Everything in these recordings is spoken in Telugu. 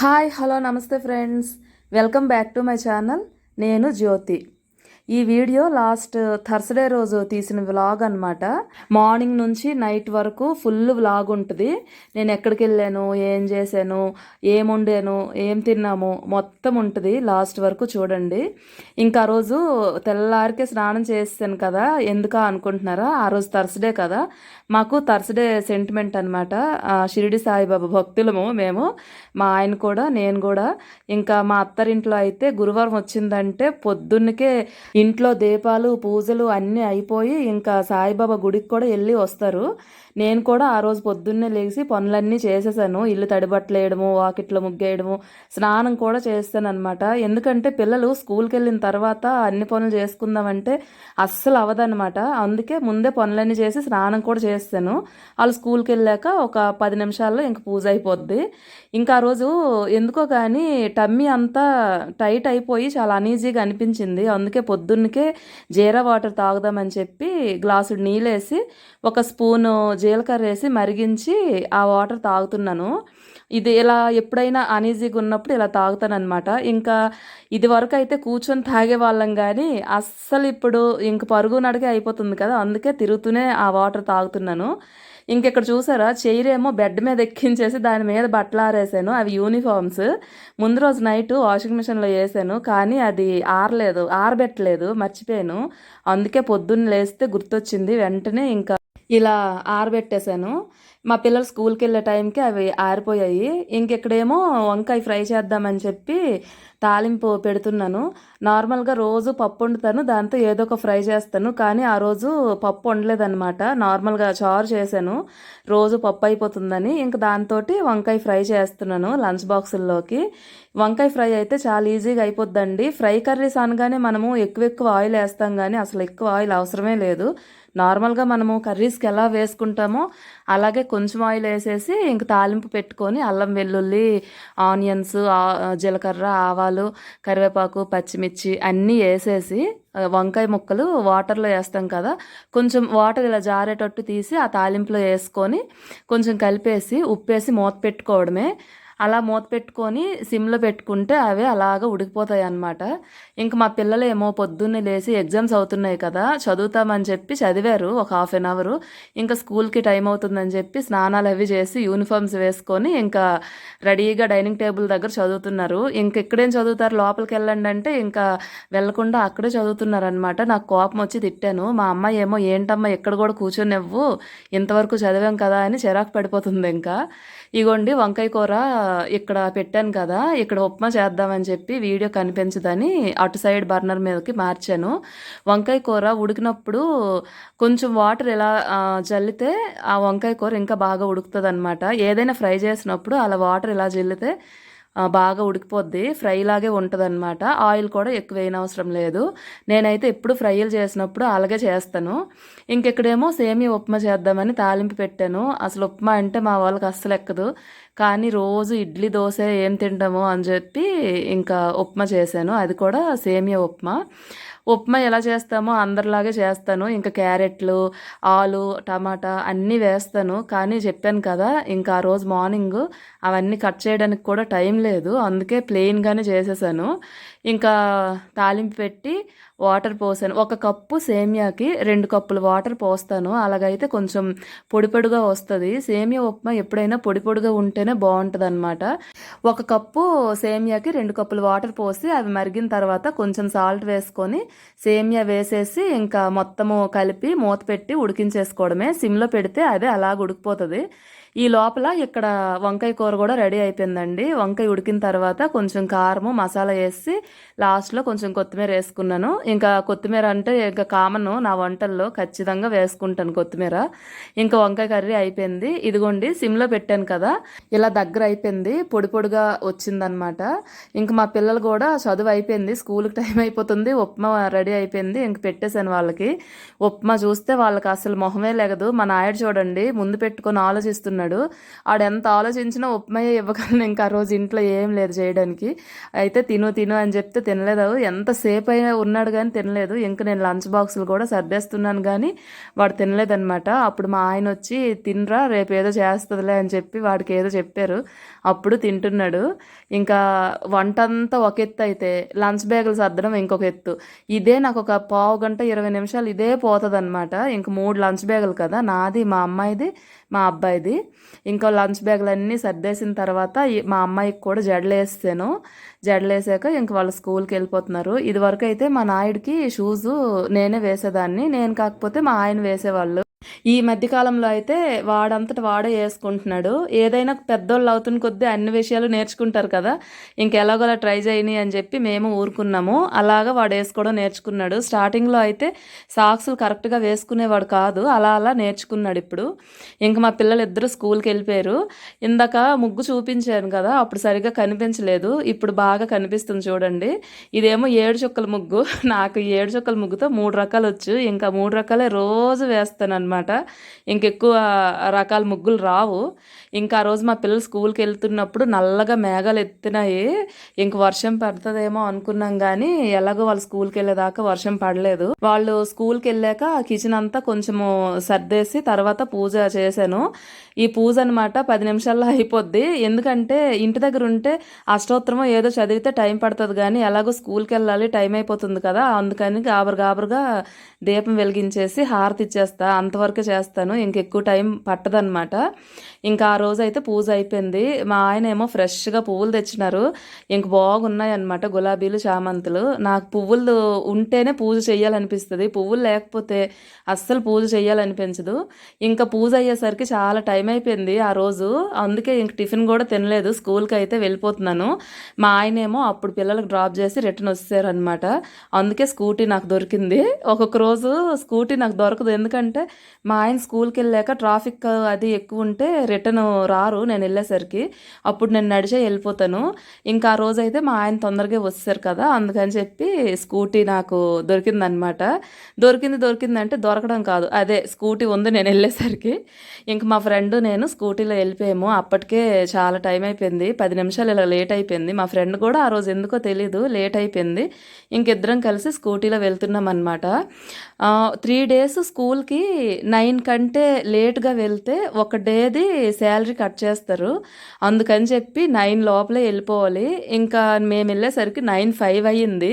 Hi hello namaste friends. Welcome back to my channel. నేను జ్యోతి. ఈ వీడియో లాస్ట్ థర్స్డే రోజు తీసిన వ్లాగ్ అనమాట మార్నింగ్ నుంచి నైట్ వరకు ఫుల్ వ్లాగ్ ఉంటుంది. నేను ఎక్కడికి వెళ్ళాను ఏం చేశాను ఏం వండాను ఏం తిన్నాము మొత్తం ఉంటుంది లాస్ట్ వరకు చూడండి. ఇంకా రోజు తెల్లారికి స్నానం చేసాను కదా ఎందుకా అనుకుంటున్నారా? ఆ రోజు థర్స్డే కదా. మాకు థర్స్డే సెంటిమెంట్ అనమాట షిరిడి సాయిబాబా భక్తులము మేము మా ఆయన కూడా నేను కూడా. ఇంకా మా అత్తరింట్లో అయితే గురువారం వచ్చిందంటే పొద్దున్నకే ఇంట్లో దీపాలు పూజలు అన్నీ అయిపోయి ఇంకా సాయిబాబా గుడికి కూడా వెళ్ళి వస్తారు. నేను కూడా ఆ రోజు పొద్దున్నే లేచి పనులన్నీ చేసేసాను. ఇల్లు తడిబట్టలు వేయడము వాకిట్లో ముగ్గేయడము స్నానం కూడా చేస్తాను అనమాట ఎందుకంటే పిల్లలు స్కూల్కి వెళ్ళిన తర్వాత అన్ని పనులు చేసుకుందామంటే అస్సలు అవ్వదనమాట అందుకే ముందే పనులన్నీ చేసి స్నానం కూడా చేస్తాను. వాళ్ళు స్కూల్కి వెళ్ళాక ఒక పది నిమిషాల్లో ఇంక పూజ అయిపోద్ది. ఇంకా ఆ రోజు ఎందుకో కానీ టమ్మీ అంతా టైట్ అయిపోయి చాలా అనీజీగా అనిపించింది. అందుకే పొద్దున్నకే జీరా వాటర్ తాగుదామని చెప్పి గ్లాసు నీళ్ళేసి ఒక స్పూను జీలకర్ర వేసి మరిగించి ఆ వాటర్ తాగుతున్నాను. ఇది ఇలా ఎప్పుడైనా అనీజీగా ఉన్నప్పుడు ఇలా తాగుతానమాట ఇంకా ఇది వరకు అయితే కూర్చొని తాగే వాళ్ళం కానీ అస్సలు ఇప్పుడు ఇంక పరుగు నడికే అయిపోతుంది కదా అందుకే తిరుగుతూనే ఆ వాటర్ తాగుతున్నాను. ఇంకెక్కడ చూసారా చైర్ ఏమో బెడ్ మీద ఎక్కించేసి దాని మీద బట్టలు ఆరేసాను అవి యూనిఫామ్స్. ముందు రోజు నైట్ వాషింగ్ మిషన్లో వేసాను కానీ అది ఆరలేదు ఆరబెట్టలేదు మర్చిపోయాను. అందుకే పొద్దున్న లేస్తే గుర్తొచ్చింది వెంటనే ఇంకా ఇలా ఆరబెట్టేశాను మా పిల్లలు స్కూల్కి వెళ్ళే టైంకి అవి ఆరిపోయాయి. ఇంకెక్కడేమో వంకాయ ఫ్రై చేద్దామని చెప్పి తాలింపు పెడుతున్నాను. నార్మల్గా రోజు పప్పు వండుతాను దాంతో ఏదో ఒక ఫ్రై చేస్తాను. కానీ ఆ రోజు పప్పు వండలేదన్నమాట. నార్మల్గా చారు చేశాను. రోజు పప్పు అయిపోతుందని ఇంకా దాంతో వంకాయ ఫ్రై చేస్తున్నాను లంచ్ బాక్సుల్లోకి. వంకాయ ఫ్రై అయితే చాలా ఈజీగా అయిపోద్దండి. ఫ్రై కర్రీస్ అనగానే మనము ఎక్కువ ఎక్కువ ఆయిల్ వేస్తాం కానీ అసలు ఎక్కువ ఆయిల్ అవసరమే లేదు. నార్మల్గా మనము కర్రీస్కి ఎలా వేసుకుంటామో అలాగే కొంచెం ఆయిల్ వేసేసి ఇంక తాలింపు పెట్టుకొని అల్లం వెల్లుల్లి ఆనియన్స్ జీలకర్ర ఆవాలు కరివేపాకు పచ్చిమిర్చి అన్నీ వేసేసి వంకాయ ముక్కలు వాటర్లో వేస్తాం కదా కొంచెం వాటర్ ఇలా జారేటట్టు తీసి ఆ తాలింపులో వేసుకొని కొంచెం కలిపేసి ఉప్పేసి మూత పెట్టుకోవడమే. అలా మూత పెట్టుకొని సిమ్లో పెట్టుకుంటే అవి అలాగ ఉడికిపోతాయి అన్నమాట. ఇంక మా పిల్లలు ఏమో పొద్దున్నే లేచి ఎగ్జామ్స్ అవుతున్నాయి కదా చదువుతామని చెప్పి చదివారు ఒక హాఫ్ అన్ అవర్. ఇంకా స్కూల్కి టైం అవుతుందని చెప్పి స్నానాలు అవి చేసి యూనిఫామ్స్ వేసుకొని ఇంకా రెడీగా డైనింగ్ టేబుల్ దగ్గర చదువుతున్నారు. ఇంక ఇక్కడేం చదువుతారు? లోపలికి వెళ్ళండి అంటే ఇంకా వెళ్ళకుండా అక్కడే చదువుతున్నారనమాట నాకు కోపం వచ్చి తిట్టాను. మా అమ్మాయి ఏమో ఏంటమ్మా ఎక్కడ కూడా కూర్చొనివ్వు. ఇంతవరకు చదివాం కదా అని చిరాకు పడిపోతుంది ఇంకా. ఇగోండి వంకాయ కూర ఇక్కడ పెట్టాను కదా ఇక్కడ ఉప్మా చేద్దామని చెప్పి వీడియో కనిపించదని అటు సైడ్ బర్నర్ మీదకి మార్చాను. వంకాయ కూర ఉడికినప్పుడు కొంచెం వాటర్ ఇలా జల్లితే ఆ వంకాయ కూర ఇంకా బాగా ఉడుకుతుంది అనమాట ఏదైనా ఫ్రై చేసినప్పుడు అలా వాటర్ ఇలా జల్లితే బాగా ఉడికిపోద్ది. ఫ్రై లాగే ఉంటుంది అనమాట ఆయిల్ కూడా ఎక్కువ అవసరం లేదు. నేనైతే ఎప్పుడు ఫ్రైలు చేసినప్పుడు అలాగే చేస్తాను. ఇంకెక్కడేమో సేమియా ఉప్మా చేద్దామని తాలింపు పెట్టాను. అసలు ఉప్మా అంటే మా వాళ్ళకి అస్సలు ఎక్కదు. కానీ రోజు ఇడ్లీ దోశ ఏం తింటాము అని చెప్పి ఇంకా ఉప్మా చేశాను. అది కూడా సేమియా ఉప్మా. ఉప్మా ఎలా చేస్తామో అందరిలాగే చేస్తాను. ఇంకా క్యారెట్లు ఆలు టమాటా అన్నీ వేస్తాను. కానీ చెప్పాను కదా ఇంకా ఆ రోజు మార్నింగ్ అవన్నీ కట్ చేయడానికి కూడా టైం లేదు. అందుకే ప్లెయిన్గానే చేసేసాను. ఇంకా తాలింపు పెట్టి వాటర్ పోసాను. ఒక కప్పు సేమియాకి రెండు కప్పులు వాటర్ పోస్తాను. అలాగైతే కొంచెం పొడి పొడిగా వస్తుంది. సేమియా ఉప్మా ఎప్పుడైనా పొడి పొడిగా ఉంటేనే బాగుంటుంది అనమాట ఒక కప్పు సేమియాకి రెండు కప్పులు వాటర్ పోసి అవి మరిగిన తర్వాత కొంచెం సాల్ట్ వేసుకొని సేమియా వేసేసి ఇంకా మొత్తము కలిపి మూత పెట్టి ఉడికించేసుకోవడమే. సిమ్లో పెడితే అదే అలాగ ఉడికిపోతుంది. ఈ లోపల ఇక్కడ వంకాయ కూర కూడా రెడీ అయిపోయిందండి. వంకాయ ఉడికిన తర్వాత కొంచెం కారము మసాలా వేసి లాస్ట్లో కొంచెం కొత్తిమీర వేసుకున్నాను. ఇంకా కొత్తిమీర అంటే ఇంకా కామన్ నా వంటల్లో ఖచ్చితంగా వేసుకుంటాను కొత్తిమీర. ఇంకా వంకాయ కర్రీ అయిపోయింది. ఇదిగోండి సిమ్లో పెట్టాను కదా. ఇలా దగ్గర అయిపోయింది. పొడి పొడిగా వచ్చిందనమాట ఇంకా మా పిల్లలు కూడా చదువు అయిపోయింది. స్కూల్కి టైం అయిపోతుంది. ఉప్మా రెడీ అయిపోయింది. ఇంక పెట్టేశాను వాళ్ళకి. ఉప్మా చూస్తే వాళ్ళకి అసలు మొహమే లేగదు. మా నాయుడు చూడండి ముందు పెట్టుకొని ఆలోచిస్తున్నారు తింటున్నాడు ఆడెంత ఎంత ఆలోచించినా ఉప్మాయే ఇవ్వగలను ఇంకా ఆ రోజు ఇంట్లో ఏం లేదు చేయడానికి. అయితే తిను తిను అని చెప్తే తినలేదు. ఎంతసేపు అయినా ఉన్నాడు కానీ తినలేదు. ఇంక నేను లంచ్ బాక్సులు కూడా సర్దేస్తున్నాను కానీ వాడు తినలేదనమాట అప్పుడు మా ఆయన వచ్చి తినరా రేపు ఏదో చేస్తుందిలే అని చెప్పి వాడికి ఏదో చెప్పారు. అప్పుడు తింటున్నాడు. ఇంకా వంట అంతా ఒక ఎత్తు అయితే లంచ్ బ్యాగులు సర్దడం ఇంకొక ఎత్తు. ఇదే నాకు ఒక పావు గంట ఇరవై నిమిషాలు ఇదే పోతుంది అనమాట ఇంక మూడు లంచ్ బ్యాగులు కదా నాది మా అమ్మాయిది మా అబ్బాయిది. ఇంకా లంచ్ బ్యాగులు అన్నీ సర్దేసిన తర్వాత మా అమ్మాయికి కూడా జడలేసాను జడలేసాక ఇంక వాళ్ళు స్కూల్కి వెళ్ళిపోతున్నారు. ఇదివరకు అయితే మా నాయుడికి షూజు నేనే వేసేదాన్ని. నేను కాకపోతే మా ఆయన వేసేవాళ్ళు. ఈ మధ్యకాలంలో అయితే వాడంతట వాడే వేసుకుంటున్నాడు. ఏదైనా పెద్దోళ్ళు అవుతున్న కొద్దీ అన్ని విషయాలు నేర్చుకుంటారు కదా. ఇంకెలాగోలా ట్రై చేయని అని చెప్పి మేము ఊరుకున్నాము. అలాగా వాడు వేసుకోవడం నేర్చుకున్నాడు. స్టార్టింగ్లో అయితే సాక్స్లు కరెక్ట్గా వేసుకునేవాడు కాదు. అలా అలా నేర్చుకున్నాడు ఇప్పుడు. ఇంకా మా పిల్లలు ఇద్దరు స్కూల్కి వెళ్ళిపోయారు. ఇందాక ముగ్గు చూపించాను కదా అప్పుడు సరిగ్గా కనిపించలేదు. ఇప్పుడు బాగా కనిపిస్తుంది చూడండి. ఇదేమో ఏడు చుక్కల ముగ్గు. నాకు ఏడు చుక్కల ముగ్గుతో మూడు రకాలు వచ్చు. ఇంకా మూడు రకాలే రోజు వేస్తాను అనమాట ఇంకెక్కువ రకాల ముగ్గులు రావు. ఇంకా ఆ రోజు మా పిల్లలు స్కూల్కి వెళ్తున్నప్పుడు నల్లగా మేఘాలు ఎత్తినాయి. ఇంక వర్షం పడుతుందేమో అనుకున్నాం కానీ ఎలాగో వాళ్ళు స్కూల్కి వెళ్ళేదాకా వర్షం పడలేదు. వాళ్ళు స్కూల్కి వెళ్ళాక కిచెన్ అంతా కొంచెము సర్దేసి తర్వాత పూజ చేశాను. ఈ పూజ అనమాట పది నిమిషాల్లో అయిపోద్ది. ఎందుకంటే ఇంటి దగ్గర ఉంటే అష్టోత్తరమో ఏదో చదివితే టైం పడుతుంది కానీ ఎలాగో స్కూల్కి వెళ్ళాలి టైం అయిపోతుంది కదా. అందుకని గాబరు గాబరుగా దీపం వెలిగించేసి హారతి ఇచ్చేస్తా. వరకు చేస్తాను. ఇంకెక్కువ టైం పట్టదనమాట ఇంకా ఆ రోజు అయితే పూజ అయిపోయింది. మా ఆయన ఏమో ఫ్రెష్గా పువ్వులు తెచ్చినారు. ఇంక బాగున్నాయి అనమాట గులాబీలు చామంతులు. నాకు పువ్వులు ఉంటేనే పూజ చేయాలనిపిస్తుంది పువ్వులు లేకపోతే అస్సలు పూజ చేయాలనిపించదు ఇంకా పూజ అయ్యేసరికి చాలా టైం అయిపోయింది ఆ రోజు. అందుకే ఇంక టిఫిన్ కూడా తినలేదు. స్కూల్కి అయితే వెళ్ళిపోతున్నాను. మా ఆయనేమో అప్పుడు పిల్లలకు డ్రాప్ చేసి రిటర్న్ వచ్చారనమాట అందుకే స్కూటీ నాకు దొరికింది. ఒక్కొక్క రోజు స్కూటీ నాకు దొరకదు. ఎందుకంటే మా ఆయన స్కూల్కి వెళ్ళాక ట్రాఫిక్ అది ఎక్కువ ఉంటే రిటర్న్ రారు నేను వెళ్ళేసరికి. అప్పుడు నేను నడిచే వెళ్ళిపోతాను. ఇంకా ఆ రోజు అయితే మా ఆయన తొందరగా వస్తారు కదా అందుకని చెప్పి స్కూటీ నాకు దొరికిందనమాట. దొరికింది దొరికింది అంటే దొరకడం కాదు. అదే స్కూటీ ఉంది నేను వెళ్ళేసరికి. ఇంక మా ఫ్రెండ్ నేను స్కూటీలో వెళ్ళిపోయాము. అప్పటికే చాలా టైం అయిపోయింది. పది నిమిషాలు ఇలా లేట్ అయిపోయింది. మా ఫ్రెండ్ కూడా ఆ రోజు ఎందుకో తెలీదు లేట్ అయిపోయింది. ఇంకిద్దరం కలిసి స్కూటీలో వెళ్తున్నాం అనమాట త్రీ డేస్ స్కూల్కి నైన్ కంటే లేట్గా వెళ్తే ఒక డేది శాలరీ కట్ చేస్తారు. అందుకని చెప్పి నైన్ లోపలే వెళ్ళిపోవాలి. ఇంకా మేము వెళ్ళేసరికి నైన్ ఫైవ్ అయ్యింది.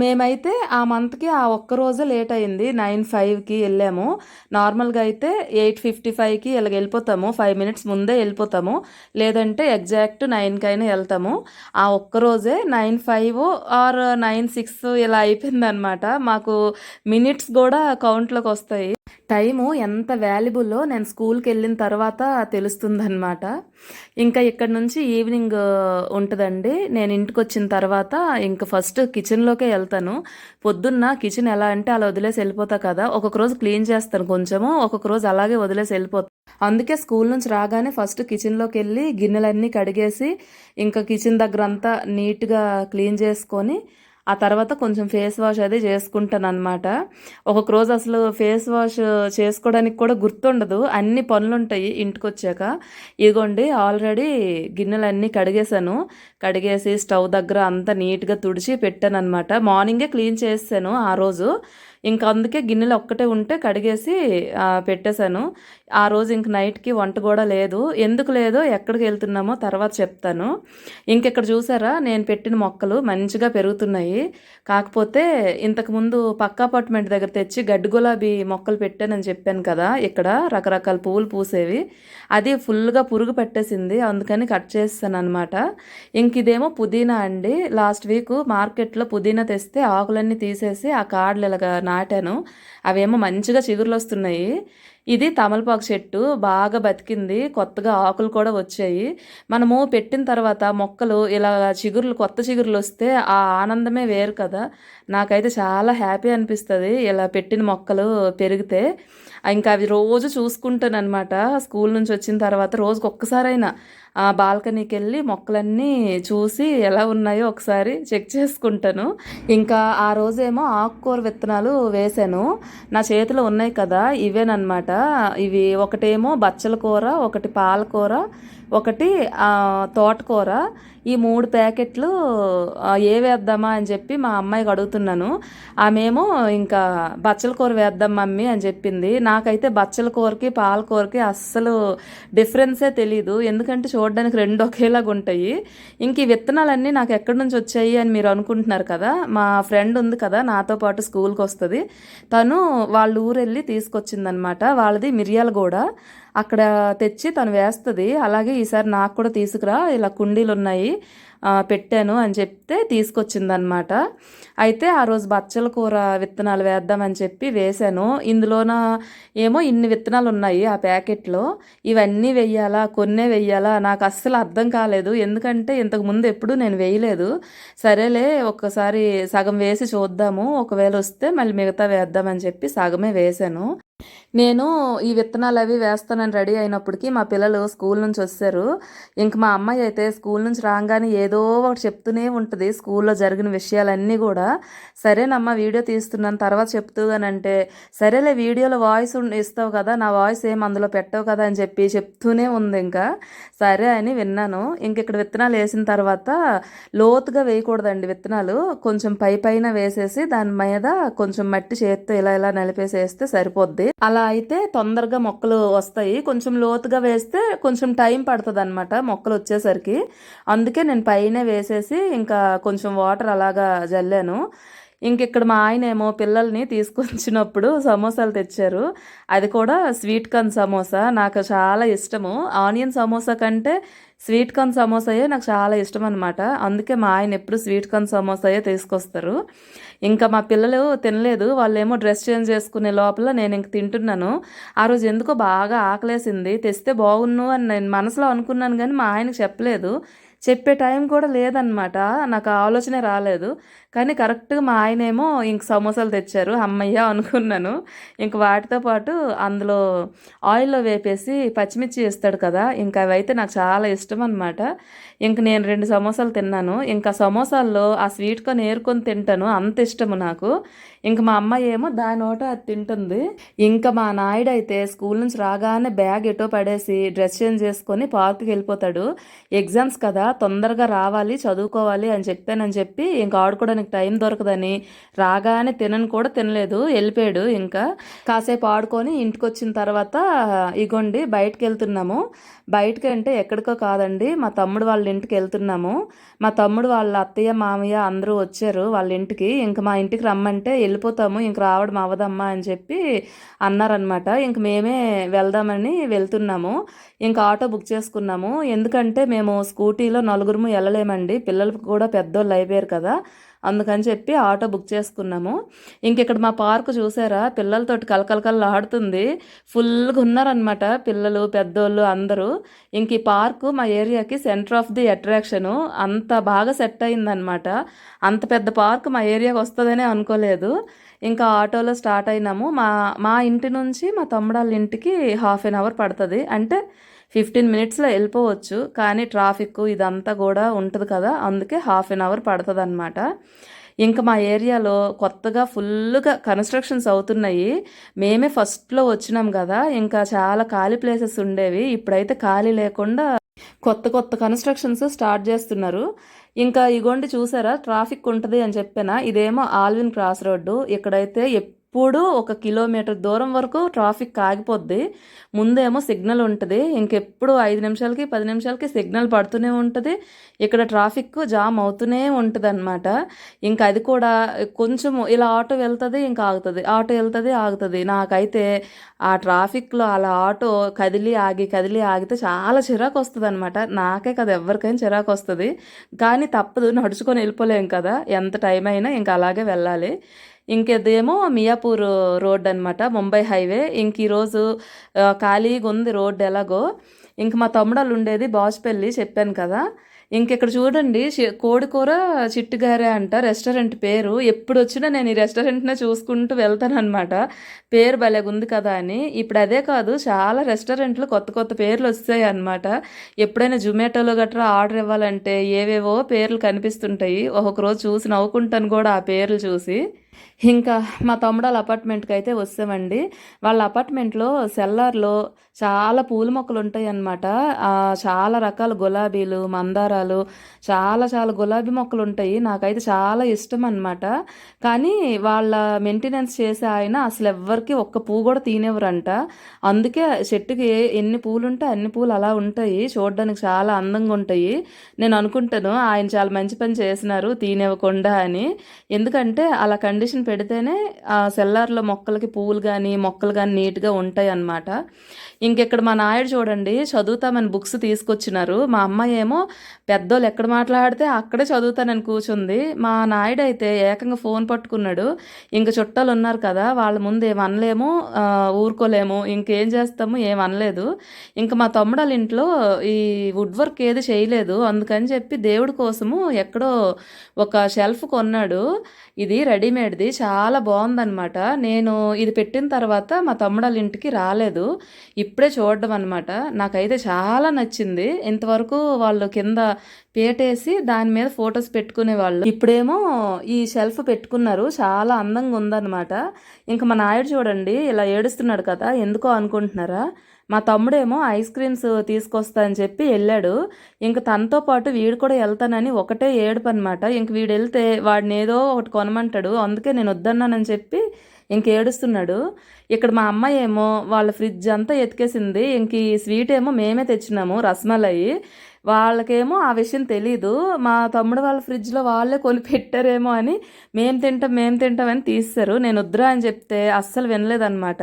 మేమైతే ఆ మంత్కి ఆ ఒక్క రోజే లేట్ అయింది నైన్ ఫైవ్కి వెళ్ళాము. నార్మల్గా అయితే ఎయిట్ ఫిఫ్టీ ఫైవ్కి ఇలాగ వెళ్ళిపోతాము. ఫైవ్ మినిట్స్ ముందే వెళ్ళిపోతాము. లేదంటే ఎగ్జాక్ట్ నైన్కి అయినా వెళ్తాము. ఆ ఒక్క రోజే nine five or nine six ఇలా అయిపోయిందనమాట మాకు మినిట్స్ కూడా కౌంట్లోకి వస్తాయి. టైము ఎంత వాల్యుబుల్లో నేను స్కూల్కి వెళ్ళిన తర్వాత తెలుస్తుందన్నమాట. ఇంకా ఇక్కడ నుంచి ఈవినింగ్ ఉంటుందండి. నేను ఇంటికి వచ్చిన తర్వాత ఇంకా ఫస్ట్ కిచెన్లోకే వెళ్తాను. పొద్దున్న కిచెన్ ఎలా అంటే అలా వదిలేసి వెళ్ళిపోతా కదా ఒక్కొక్క రోజు క్లీన్ చేస్తాను కొంచెము ఒక్కొక్క రోజు అలాగే వదిలేసి వెళ్ళిపోతాను అందుకే స్కూల్ నుంచి రాగానే ఫస్ట్ కిచెన్లోకి వెళ్ళి గిన్నెలన్నీ కడిగేసి ఇంకా కిచెన్ దగ్గర అంతా నీట్గా క్లీన్ చేసుకొని ఆ తర్వాత కొంచెం ఫేస్ వాష్ అది చేసుకుంటాను అనమాట ఒక్కొక్క రోజు అసలు ఫేస్ వాష్ చేసుకోవడానికి కూడా గుర్తుండదు. అన్ని పనులు ఉంటాయి ఇంటికి వచ్చాక ఇదిగోండి ఆల్రెడీ గిన్నెలన్నీ కడిగేశాను. కడిగేసి స్టవ్ దగ్గర అంతా నీట్గా తుడిచి పెట్టాను అనమాట మార్నింగే క్లీన్ చేసాను ఆ రోజు. ఇంకా అందుకే గిన్నెలు ఒక్కటే ఉంటే కడిగేసి పెట్టేశాను. ఆ రోజు ఇంక నైట్కి వంట కూడా లేదు. ఎందుకు లేదో ఎక్కడికి వెళ్తున్నామో తర్వాత చెప్తాను. ఇంకెక్కడ చూసారా నేను పెట్టిన మొక్కలు మంచిగా పెరుగుతున్నాయి. కాకపోతే ఇంతకుముందు పక్క అపార్ట్మెంట్ దగ్గర తెచ్చి గడ్డి గులాబీ మొక్కలు పెట్టానని చెప్పాను కదా ఇక్కడ రకరకాల పువ్వులు పూసేవి. అది ఫుల్గా పురుగు పెట్టేసింది. అందుకని కట్ చేస్తాను అనమాట ఇంక ఇదేమో పుదీనా అండి. లాస్ట్ వీక్ మార్కెట్లో పుదీనా తెస్తే ఆకులన్నీ తీసేసి ఆ కాడలు ఇలాగా నాటాను అవేమో మంచిగా చిగురులు వస్తున్నాయి. ఇది తమలపాకు చెట్టు. బాగా బతికింది. కొత్తగా ఆకులు కూడా వచ్చాయి. మనము పెట్టిన తర్వాత మొక్కలు ఇలా చిగుర్లు కొత్త చిగుర్లు వస్తే ఆ ఆనందమే వేరు కదా. నాకైతే చాలా హ్యాపీ అనిపిస్తుంది ఇలా పెట్టిన మొక్కలు పెరిగితే. ఇంకా అవి రోజు చూసుకుంటాను అనమాట స్కూల్ నుంచి వచ్చిన తర్వాత రోజుకి ఒక్కసారైనా ఆ బాల్కనీకి వెళ్ళి మొక్కలన్నీ చూసి ఎలా ఉన్నాయో ఒకసారి చెక్ చేసుకుంటాను. ఇంకా ఆ రోజేమో ఆకుకూర విత్తనాలు వేశాను. నా చేతిలో ఉన్నాయి కదా ఇవేనమాట ఇవి ఒకటేమో బచ్చల కూర ఒకటి పాలకూర ఒకటి తోటకూర. ఈ మూడు ప్యాకెట్లు ఏ వేద్దామా అని చెప్పి మా అమ్మాయికి అడుగుతున్నాను. ఆమెమో ఇంకా బచ్చల కూర వేద్దాం మమ్మీ అని చెప్పింది. నాకైతే బచ్చల కూరకి పాలకూరకి అస్సలు డిఫరెన్సే తెలీదు. ఎందుకంటే చూడడానికి రెండు ఒకేలాగా ఉంటాయి. ఇంక ఈ విత్తనాలన్నీ నాకు ఎక్కడి నుంచి వచ్చాయి అని మీరు అనుకుంటున్నారు కదా మా ఫ్రెండ్ ఉంది కదా నాతో పాటు స్కూల్కి వస్తుంది. తను వాళ్ళ ఊరు వెళ్ళి తీసుకొచ్చిందనమాట. వాళ్ళది మిర్యాలగూడ. అక్కడ తెచ్చి తను వేస్తుంది. అలాగే ఈసారి నాకు కూడా తీసుకురా ఇలా కుండీలు ఉన్నాయి పెట్టాను అని చెప్తే తీసుకొచ్చిందనమాట. అయితే ఆ రోజు బచ్చల కూర విత్తనాలు వేద్దామని చెప్పి వేశాను. ఇందులోన ఏమో ఇన్ని విత్తనాలు ఉన్నాయి ఆ ప్యాకెట్లో. ఇవన్నీ వెయ్యాలా కొన్నే వెయ్యాలా నాకు అస్సలు అర్థం కాలేదు. ఎందుకంటే ఇంతకు ముందు ఎప్పుడూ నేను వేయలేదు. సరేలే ఒక్కసారి సగం వేసి చూద్దాము. ఒకవేళ వస్తే మళ్ళీ మిగతా వేద్దామని చెప్పి సగమే వేశాను. నేను ఈ విత్తనాలు అవి వేస్తానని రెడీ అయినప్పటికీ మా పిల్లలు స్కూల్ నుంచి వచ్చారు. ఇంక మా అమ్మాయి అయితే స్కూల్ నుంచి రాగానే ఏదో ఒకటి చెప్తూనే ఉంటుంది స్కూల్లో జరిగిన విషయాలన్నీ కూడా. సరేనమ్మా వీడియో తీస్తున్నాను తర్వాత చెప్తూగానంటే సరేలే వీడియోలో వాయిస్ ఉం- ఇస్తావు కదా నా వాయిస్ ఏం అందులో పెట్టవు కదా అని చెప్పి చెప్తూనే ఉంది ఇంకా. సరే అని విన్నాను. ఇంక ఇక్కడ విత్తనాలు వేసిన తర్వాత లోతుగా వేయకూడదండి విత్తనాలు. కొంచెం పై పైన వేసేసి దాని మీద కొంచెం మట్టి చేత్తో ఇలా ఇలా నలిపేసి వేస్తే సరిపోద్ది అలా అయితే తొందరగా మొక్కలు వస్తాయి. కొంచెం లోతుగా వేస్తే కొంచెం టైం పడుతుంది అనమాట మొక్కలు వచ్చేసరికి. అందుకే నేను పైన వేసేసి ఇంకా కొంచెం వాటర్ అలాగా జల్లాను. ఇంక ఇక్కడ మా ఆయన ఏమో పిల్లల్ని తీసుకొచ్చినప్పుడు సమోసాలు తెచ్చారు. అది కూడా స్వీట్ కార్న్ సమోసా. నాకు చాలా ఇష్టము. ఆనియన్ సమోసా కంటే స్వీట్ కార్న్ సమోసాయే నాకు చాలా ఇష్టం అనమాట అందుకే మా ఆయన ఎప్పుడు స్వీట్ కార్న్ సమోసాయే తీసుకొస్తారు. ఇంకా మా పిల్లలు తినలేదు. వాళ్ళేమో డ్రెస్ చేంజ్ చేసుకునే లోపల నేను ఇంక తింటున్నాను. ఆ రోజు ఎందుకో బాగా ఆకలేసింది. తెస్తే బాగున్ను అని నేను మనసులో అనుకున్నాను కానీ మా ఆయనకు చెప్పలేదు. చెప్పే టైం కూడా లేదనమాట నాకు ఆలోచనే రాలేదు. కానీ కరెక్ట్గా మా ఆయనేమో ఇంక సమోసాలు తెచ్చారు. అమ్మయ్య అనుకున్నాను. ఇంక వాటితో పాటు అందులో ఆయిల్లో వేపేసి పచ్చిమిర్చి వేస్తాడు కదా ఇంకా అవైతే నాకు చాలా ఇష్టం అనమాట ఇంక నేను రెండు సమోసాలు తిన్నాను. ఇంకా సమోసాల్లో ఆ స్వీట్ కొని ఏరుకొని తింటాను. అంత ఇష్టము నాకు. ఇంక మా అమ్మాయి ఏమో దాని నోట అది తింటుంది. ఇంకా మా నాయుడు అయితే స్కూల్ నుంచి రాగానే బ్యాగ్ ఎటో పడేసి డ్రెస్ చేంజ్ చేసుకొని పార్క్కి వెళ్ళిపోతాడు. ఎగ్జామ్స్ కదా తొందరగా రావాలి చదువుకోవాలి అని చెప్పానని చెప్పి ఇంకా ఆడుకోవడానికి టైం దొరకదని రాగానే తినను కూడా తినలేదు. వెళ్ళిపోయాడు ఇంకా. కాసేపు ఆడుకొని ఇంటికి వచ్చిన తర్వాత ఇగోండి బయటకు వెళ్తున్నాము. బయటకి అంటే ఎక్కడికో కాదండి మా తమ్ముడు వాళ్ళ ఇంటికి వెళ్తున్నాము. మా తమ్ముడు వాళ్ళ అత్తయ్య మామయ్య అందరూ వచ్చారు వాళ్ళ ఇంటికి. ఇంక మా ఇంటికి రమ్మంటే వెళ్ళిపోతాము. ఇంక రావడం అవదమ్మా అని చెప్పి అన్నారనమాట ఇంక మేమే వెళ్దామని వెళ్తున్నాము. ఇంక ఆటో బుక్ చేసుకున్నాము. ఎందుకంటే మేము స్కూటీలో నలుగురము వెళ్ళలేమండి. పిల్లలకు కూడా పెద్దోళ్ళు అయిపోయారు కదా. అందుకని చెప్పి ఆటో బుక్ చేసుకున్నాము. ఇంక ఇక్కడ మా పార్క్ చూసారా? పిల్లలతోటి కలకలకల్లా ఆడుతుంది ఫుల్గా ఉన్నారనమాట పిల్లలు పెద్దోళ్ళు అందరూ. ఇంక ఈ పార్కు మా ఏరియాకి సెంటర్ ఆఫ్ ది అట్రాక్షను. అంత బాగా సెట్ అయిందనమాట అంత పెద్ద పార్క్ మా ఏరియాకి వస్తుందనే అనుకోలేదు. ఇంకా ఆటోలో స్టార్ట్ అయినాము. మా మా ఇంటి నుంచి మా తమ్ముడు వాళ్ళ ఇంటికి హాఫ్ అన్ అవర్ పడుతుంది. అంటే ఫిఫ్టీన్ మినిట్స్లో వెళ్ళిపోవచ్చు. కానీ ట్రాఫిక్ ఇదంతా కూడా ఉంటుంది కదా అందుకే హాఫ్ అన్ అవర్ పడుతుంది అనమాట ఇంకా మా ఏరియాలో కొత్తగా ఫుల్గా కన్స్ట్రక్షన్స్ అవుతున్నాయి. మేమే ఫస్ట్లో వచ్చినాం కదా ఇంకా చాలా ఖాళీ ప్లేసెస్ ఉండేవి. ఇప్పుడైతే ఖాళీ లేకుండా కొత్త కొత్త కన్స్ట్రక్షన్స్ స్టార్ట్ చేస్తున్నారు. ఇంకా ఇగోండి చూసారా ట్రాఫిక్ ఉంటుంది అని చెప్పిన ఇదేమో ఆల్విన్ క్రాస్ రోడ్డు. ఇక్కడైతే ఎప్పుడు ఒక కిలోమీటర్ దూరం వరకు ట్రాఫిక్ ఆగిపోద్ది ముందేమో సిగ్నల్ ఉంటుంది. ఇంకెప్పుడు ఐదు నిమిషాలకి పది నిమిషాలకి సిగ్నల్ పడుతూనే ఉంటుంది. ఇక్కడ ట్రాఫిక్ జామ్ అవుతూనే ఉంటుంది అనమాట ఇంకా అది కూడా కొంచెం ఇలా ఆటో వెళ్తుంది ఇంకా ఆగుతుంది. ఆటో వెళ్తుంది ఆగుతుంది. నాకైతే ఆ ట్రాఫిక్లో అలా ఆటో కదిలి ఆగి కదిలి ఆగితే చాలా చిరాకు వస్తుంది అనమాట నాకే కదా ఎవరికైనా చిరాకు వస్తుంది కానీ తప్పదు నడుచుకొని వెళ్ళిపోలేం కదా. ఎంత టైం అయినా ఇంకా అలాగే వెళ్ళాలి. ఇంకేదేమో మియాపూర్ రోడ్ అనమాట ముంబై హైవే. ఇంక ఈరోజు ఖాళీగా ఉంది రోడ్ ఎలాగో. ఇంక మా తమ్ముడలు ఉండేది బాజ్పల్లి చెప్పాను కదా. ఇంక ఇక్కడ చూడండి కోడికూర చిట్టుగారే అంట రెస్టారెంట్ పేరు. ఎప్పుడు వచ్చినా నేను ఈ రెస్టారెంట్నే చూసుకుంటూ వెళ్తాను అనమాట పేరు భలేగా ఉంది కదా అని. ఇప్పుడు అదే కాదు చాలా రెస్టారెంట్లు కొత్త కొత్త పేర్లు వస్తాయి అనమాట ఎప్పుడైనా జొమాటోలో గట్రా ఆర్డర్ ఇవ్వాలంటే ఏవేవో పేర్లు కనిపిస్తుంటాయి. ఒక్కొక్క రోజు చూసి నవ్వుకుంటాను కూడా ఆ పేర్లు చూసి. ఇంకా మా తమ్ముడాల వాళ్ళ అపార్ట్మెంట్కి అయితే వస్తామండి. వాళ్ళ అపార్ట్మెంట్లో సెల్లార్లో చాలా పూల మొక్కలు ఉంటాయి అన్నమాట చాలా రకాల గులాబీలు మందారాలు చాలా చాలా గులాబీ మొక్కలు ఉంటాయి. నాకైతే చాలా ఇష్టం అన్నమాట కానీ వాళ్ళ మెయింటెనెన్స్ చేసే ఆయన అసలు ఎవ్వరికి ఒక్క పువ్వు కూడా తీనేవరంట అందుకే చెట్టుకి ఎన్ని పూలు ఉంటే అన్ని పూలు అలా ఉంటాయి. చూడడానికి చాలా అందంగా ఉంటాయి. నేను అనుకుంటాను ఆయన చాలా మంచి పని చేసినారు తీనివ్వకుండా అని. ఎందుకంటే అలా కండిషన్ పెడితేనే ఆ సెల్లార్లో మొక్కలకి పువ్వులు కానీ మొక్కలు కానీ నీట్గా ఉంటాయి అన్నమాట ఇంకెక్కడ మా నాయుడు చూడండి చదువుతామని బుక్స్ తీసుకొచ్చినారు. మా అమ్మాయి ఏమో పెద్దోళ్ళు ఎక్కడ మాట్లాడితే అక్కడే చదువుతానని కూర్చుంది మా నాయుడు అయితే ఏకంగా ఫోన్ పట్టుకున్నాడు. ఇంక చుట్టాలు ఉన్నారు కదా వాళ్ళ ముందు ఏం అనలేము ఊరుకోలేము ఇంకేం చేస్తాము ఏం అనలేదు. ఇంకా మా తమ్ముడు వాళ్ళ ఇంట్లో ఈ వుడ్ వర్క్ ఏది చేయలేదు. అందుకని చెప్పి దేవుడి కోసము ఎక్కడో ఒక షెల్ఫ్ కొన్నాడు. ఇది రెడీమేడ్. రెడీమేడ్ది చాలా బాగుందన్నమాట. నేను ఇది పెట్టిన తర్వాత మా తమ్ముడు వాళ్ళ ఇంటికి రాలేదు. ఇప్పుడే చూడడం అనమాట నాకైతే చాలా నచ్చింది. ఇంతవరకు వాళ్ళు కింద పేటేసి దాని మీద ఫొటోస్ పెట్టుకునే వాళ్ళు. ఇప్పుడేమో ఈ షెల్ఫ్ పెట్టుకున్నారు. చాలా అందంగా ఉందన్నమాట. ఇంకా మా నాయుడు చూడండి ఇలా ఏడుస్తున్నాడు కదా ఎందుకో అనుకుంటున్నారా? మా తమ్ముడేమో ఐస్ క్రీమ్స్ తీసుకొస్తా అని చెప్పి వెళ్ళాడు. ఇంక తనతో పాటు వీడు కూడా వెళ్తానని ఒకటే ఏడుపు అనమాట ఇంక వీడు వెళ్తే వాడిని ఏదో ఒకటి కొనమంటాడు. అందుకే నేను వద్దన్నానని చెప్పి ఇంక ఏడుస్తున్నాడు. ఇక్కడ మా అమ్మాయి ఏమో వాళ్ళ ఫ్రిడ్జ్ అంతా ఎతికేసింది. ఇంక ఈ స్వీట్ ఏమో మేమే తెచ్చినాము రసమలై వాళ్ళకేమో ఆ విషయం తెలీదు. మా తమ్ముడు వాళ్ళ ఫ్రిడ్జ్లో వాళ్ళే కొని పెట్టారేమో అని మేము తింటాం మేం తింటాం అని తీస్తారు. నేను వద్దురా అని చెప్తే అస్సలు వినలేదన్నమాట.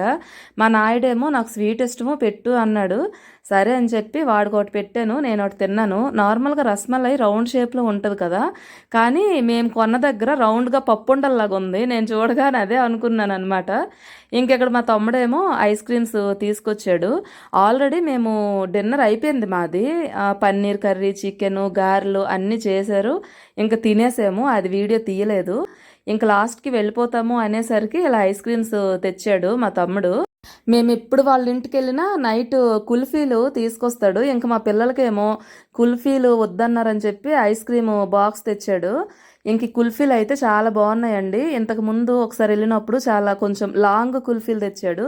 మా నాయుడేమో నాకు స్వీట్ ఇష్టమో పెట్టు అన్నాడు. సరే అని చెప్పి వాడికి పెట్టాను నేను ఒకటి తిన్నాను. నార్మల్గా రసమలై రౌండ్ షేప్లో ఉంటుంది కదా కానీ మేము కొన్న దగ్గర రౌండ్గా పప్పు ఉండల్లాగా ఉంది. నేను చూడగానే అదే అనుకున్నాను అనమాట ఇంకెక్కడ మా తమ్ముడేమో ఐస్ క్రీమ్స్ తీసుకొచ్చాడు. ఆల్రెడీ మేము డిన్నర్ అయిపోయింది మాది. పన్నీర్ కర్రీ చికెన్ గారెలు అన్నీ చేశారు. ఇంకా తినేసాము. అది వీడియో తీయలేదు. ఇంకా లాస్ట్కి వెళ్ళిపోతాము అనేసరికి ఇలా ఐస్ క్రీమ్స్ తెచ్చాడు మా తమ్ముడు. మేము ఎప్పుడు వాళ్ళ ఇంటికి వెళ్ళినా నైట్ కుల్ఫీలు తీసుకొస్తాడు. ఇంకా మా పిల్లలకేమో కుల్ఫీలు వద్దన్నారని చెప్పి ఐస్ క్రీమ్ బాక్స్ తెచ్చాడు. ఇంక కుల్ఫీలు అయితే చాలా బాగున్నాయండి. ఇంతకు ముందు ఒకసారి వెళ్ళినప్పుడు చాలా కొంచెం లాంగ్ కుల్ఫీలు తెచ్చాడు.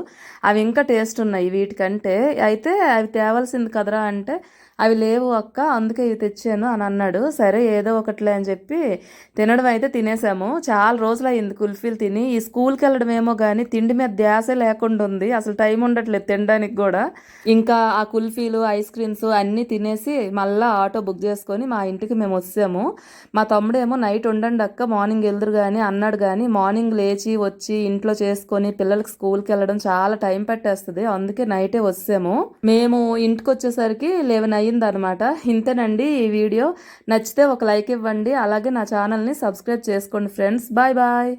అవి ఇంకా టేస్ట్ ఉన్నాయి వీటికంటే. అయితే అవి తేవాల్సింది కదరా అంటే అవి లేవు అక్క అందుకే ఇవి తెచ్చాను అని అన్నాడు. సరే ఏదో ఒకట్లే అని చెప్పి తినడం అయితే తినేసాము. చాలా రోజులు అయింది కుల్ఫీలు తిని. ఈ స్కూల్కి వెళ్ళడం ఏమో కానీ తిండి మీద ధ్యాస లేకుండా ఉంది. అసలు టైం ఉండట్లేదు తినడానికి కూడా. ఇంకా ఆ కుల్ఫీలు ఐస్ క్రీమ్స్ అన్నీ తినేసి మళ్ళీ ఆటో బుక్ చేసుకొని మా ఇంటికి మేము వచ్చాము. మా తమ్ముడేమో నైట్ ఉండండి అక్క మార్నింగ్ వెళ్దురు కానీ అన్నాడు కానీ మార్నింగ్ లేచి వచ్చి ఇంట్లో చేసుకొని పిల్లలకి స్కూల్కి వెళ్ళడం చాలా టైం పట్టేస్తుంది. అందుకే నైటే వచ్చాము. మేము ఇంటికి వచ్చేసరికి లెవెన్ అయ్యింది అయిందనమాట ఇంతేనండి ఈ వీడియో. నచ్చితే ఒక లైక్ ఇవ్వండి. అలాగే నా ఛానల్ని సబ్స్క్రైబ్ చేసుకోండి ఫ్రెండ్స్. Bye bye.